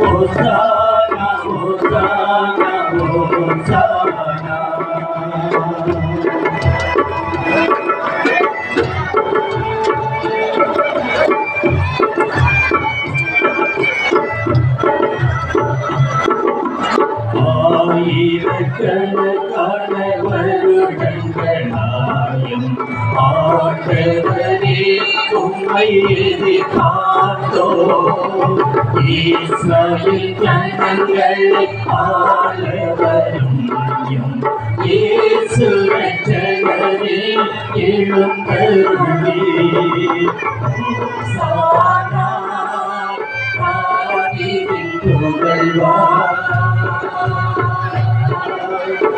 Hosanna, Hosanna, ஆயிரக்கணக்கான வருடங்களாயும் ஆண்டவரே உம்மை எதிர்பார்த்தோ இஸ்ரவேல் ஜனங்களை ஆளவரும் எம் இயேசு ரட்சகரே எழுந்தருளி ஹோசானா தாவீதின் புகழ்வார் Thank you.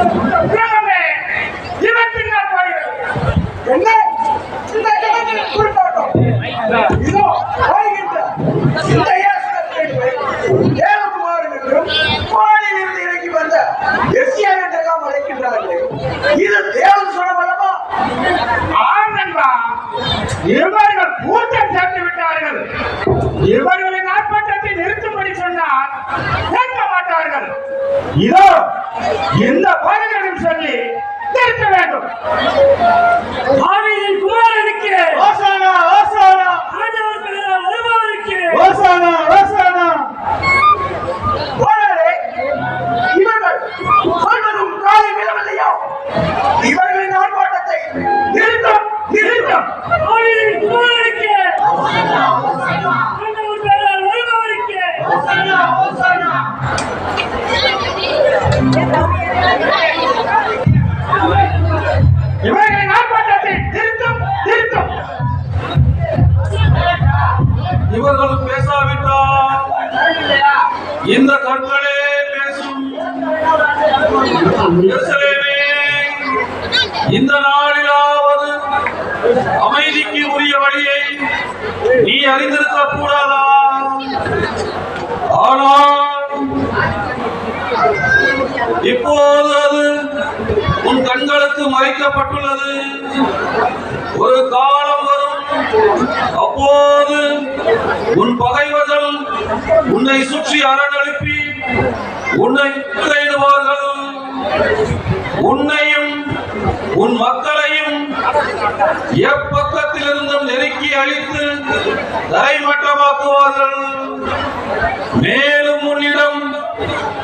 முடியவில்லை உலகமே இவர்கள் பேசாவிட்டால் இந்த கற்களே பேசும். இந்த நாளிலாவது அமைதிக்கு உரிய வழியை நீ அறிந்திருக்க கூடாதா? ஆனால் இப்போது அது உன் கண்களுக்கு மறைக்கப்பட்டுள்ளது. ஒரு காலம் வரும் அப்போது உன் பகைவர்கள் உன்னை சுற்றி அரணழுப்பி உன்னை கைடுவார்கள் உன்னையும் உன் மக்களையும் எப்பக்கத்திலிருந்தும் நெருக்கி அழித்து தரைமட்டமாக்குவார்கள். மேலும் உன்னிடம்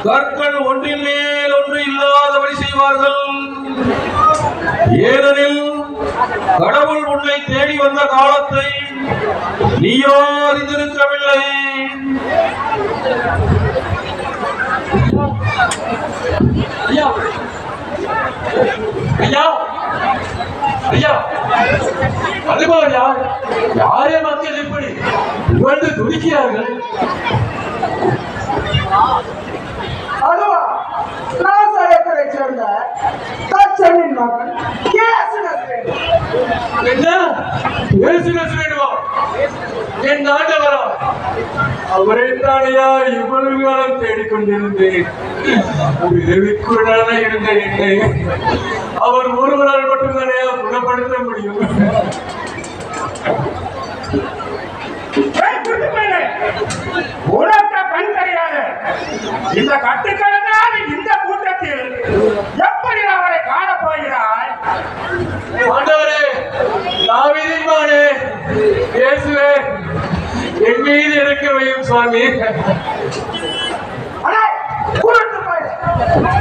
கற்கள் ஒன்றின் மேல் ஒன்று இல்லாதபடி செய்வார்கள். ஏனெனில் கடவுள் உன்னை தேடி வந்த காலத்தை நீயோ அறிந்திருக்கவில்லை. ஐயா. ஐயா. ஐயா. அதுபோல் யாரே மக்கள் இப்படி புகழ்ந்து துடிக்கிறார்கள்? சேர்ந்த தச்சனின் மகன் கேசு என் ஆண்டவரா இவ்வளவு காலம் தேடிக்கொண்டிருந்தேன்? இருந்த என்னை அவர் ஒருவரால் மட்டும்தானையா குணப்படுத்த முடியும் இந்த கூட்டத்தில் எப்படி அவரை காணப் போகிறாய் ஆண்டவரே தாவீதின் மகனே இயேசுவே என் மீது இறக்க வையும் சுவாமி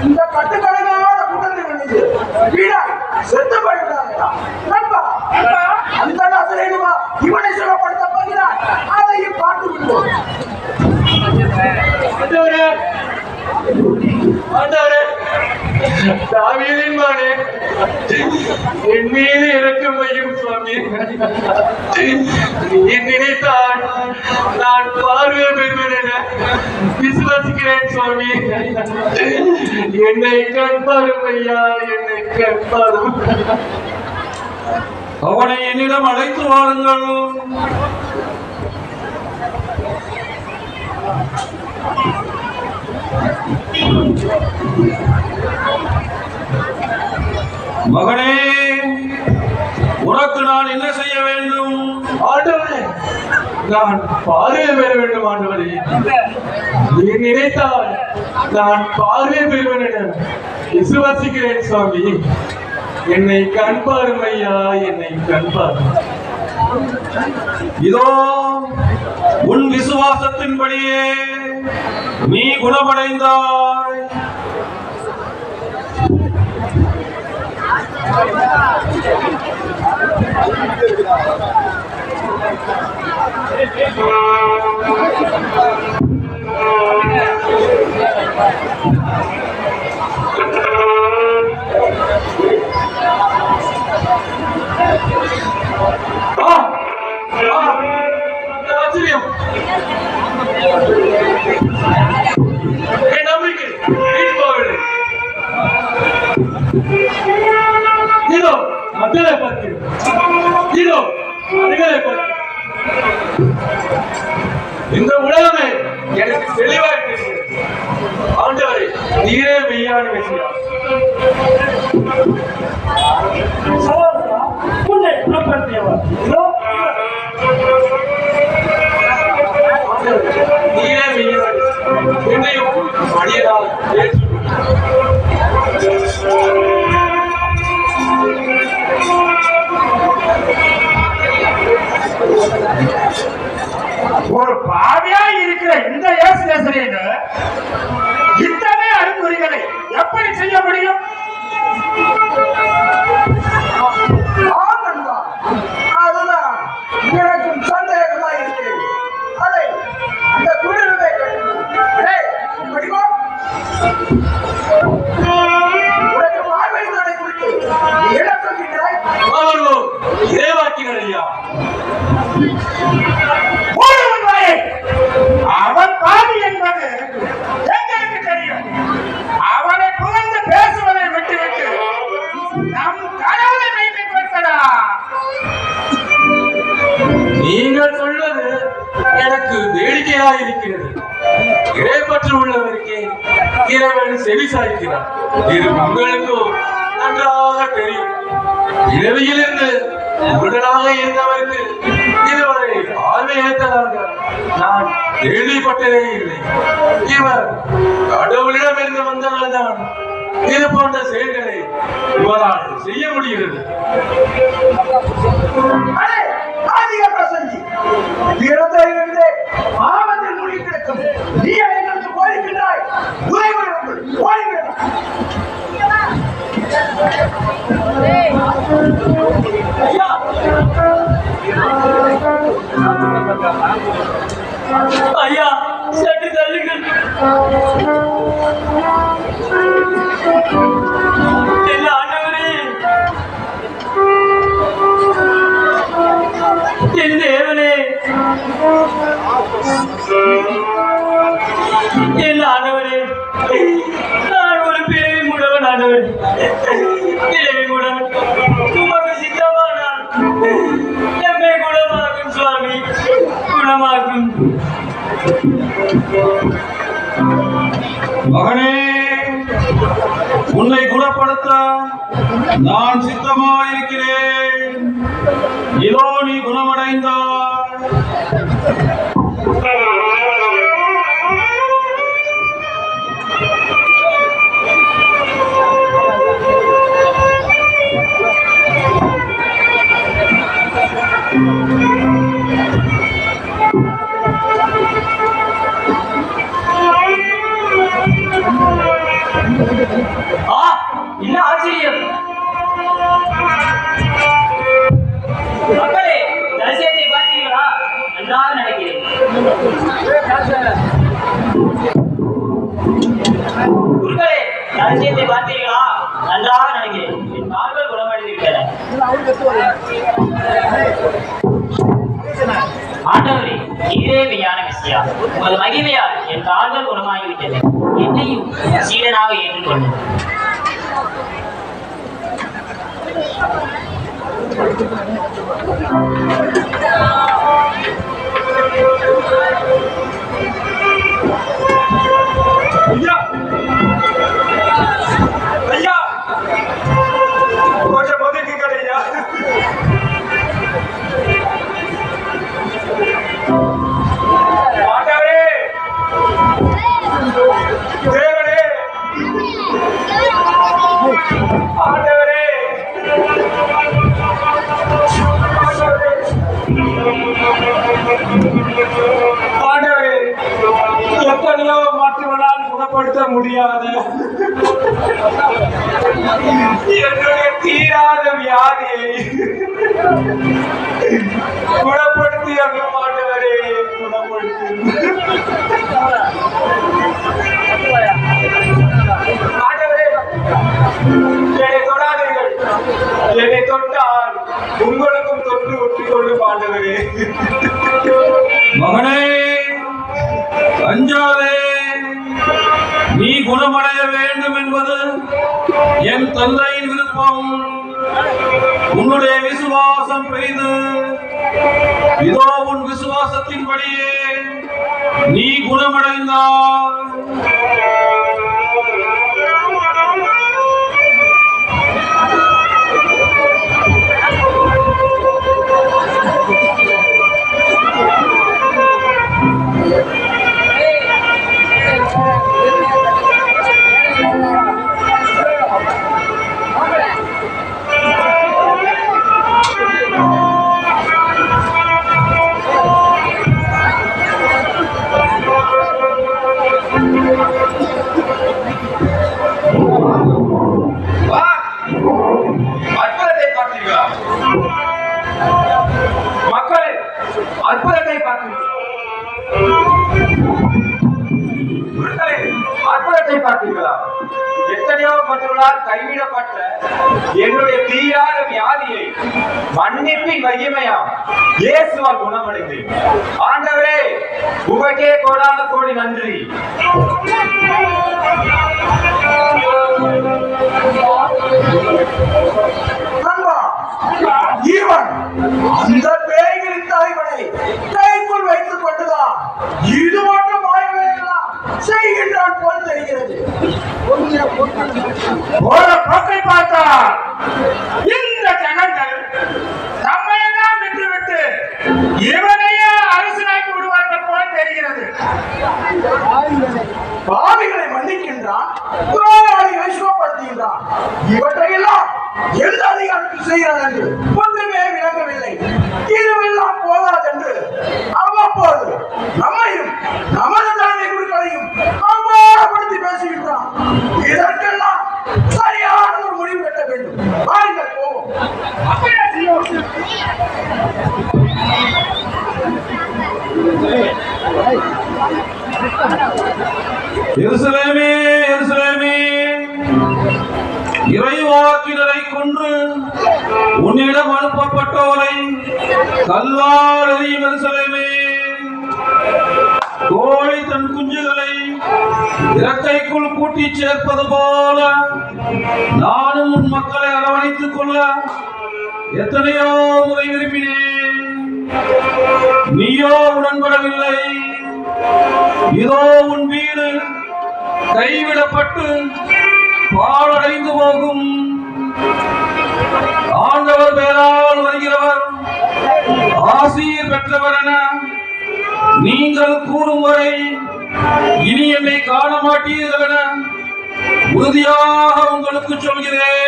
இந்த கட்டுக்கடனான கூட்டத்தில் வீடா செத்து போய்விடாதா நண்பா அந்த நசரேனுமா இவனை சுகப்படுத்த போகிறார். அதையும் பார்த்து விட்டோம் ஆண்டவரே ஆண்டவரே. தாவீதின் மகனே என் மீது இறக்கம் வையும் சுவாமி. நீ நினைத்தால் நான் பார்வை பெறுவேன் என விசுவாசிக்கிறேன் சுவாமி. என்னை கண்பாரும் ஐயா என்னை கண்பாரும். அவனை என்னிடம் அழைத்து வாருங்கள். மகனே உனக்கு நான் என்ன செய்ய வேண்டும்? ஆண்டவரே நான் பார்வை பெற வேண்டும் ஆண்டவரே. நீ நினைத்தால் நான் பார்வை பெறுவேன் என விசுவாசிக்கிறேன் சுவாமி. என்னை கண் ஐயா என்னை பார் இதோ உன் விசுவாசத்தின்படியே நீ குணமடைந்தாய் ஆ! இந்த உலகமே எனக்கு தெளிவாக தெரிகிறது. ஆண்டவரே நீரே மெய்யான விஷயம் நீரே மெய்யான என்னையும் ஏற்று ஒரு பாவியா இருக்கிற இந்த இயேசு நேசரேனு இத்தனை அறிகுறிகளை எப்படி செய்ய முடியும்? இது உங்களுக்கு நன்றாக தெரியும். இரவியிலிருந்து உடலாக இருந்தவருக்கு இதுவரை பார்வையற்றதாக நான் கேள்விப்பட்டதே இல்லை. இவர் கடவுளிடம் கடவுளிடமிருந்து வந்தவர்தான். இது போன்ற செயல்களை இவரால் செய்ய முடிகிறது. அதிக ஆதிக பிரசங்கி பாவத்தில் மூழ்கி கிடக்கும். நீ ஐயா சட்டு தள்ளுங்கள். இல்ல ஆண்டவரே. என் தேவனே. மகனே உன்னை குணப்படுத்த நான் சித்தமாயிருக்கிறேன். இதோ நீ குணமடைந்தாய். குருக்களே ரகசியத்தை பார்த்தீர்களா நன்றாக நினைக்கிறேன் என் கால்கள் குணமடைந்து விட்டன ஆண்டவரே இதே மெய்யான விஷயம் உமது மகிமையால் என் கால்கள் குணமாகிவிட்டது என்னையும் சீடனாக ஏற்றுக்கொள்ளும். Yeah. குணப்படுத்தி. அங்கு ஆண்டவரே குணப்படுத்தி என்னை தொடாதீர்கள். என்னை தொட்டால் உங்களுக்கும் தொற்று கொண்டு ஆண்டவரே. மகனே அஞ்சாதே நீ குணமடைய வேண்டும் என்பது என் தந்தையின் விருப்பம். உன்னுடைய விசுவாசம் பெய்து இதோ உன் விசுவாசத்தின்படியே நீ குணமடைந்தாய். கைவிடப்பட்ட என்னுடைய தீராத வியாதியை மன்னிப்பின் மகிமையாம் இயேசுவால் குணமடைந்தேன் ஆண்டவரே உமக்கே கோடான கோடி நன்றி எருசலேமே எருசலேமே. இறைவாக்கினரை கொன்று உன்னிடம் அனுப்பப்பட்டோரை கல்லால் எறியும் எருசலேமே. கோழி தன் குஞ்சுகளை இறக்கைக்குள் கூட்டி சேர்ப்பது போல நானும் உன் மக்களை அரவணைத்துக் கொள்ள எத்தனையோ முறை விரும்பினேன். நீயோ உடன்படவில்லை. இதோ உன் வீடு கைவிடப்பட்டு பாழடைந்து போகும். ஆண்டவர் பேரால் வருகிறவர் ஆசீர் பெற்றவர் என நீங்கள் கூறும் வரை இனி என்னை காண மாட்டீர்கள் என உறுதியாக உங்களுக்கு சொல்கிறேன்.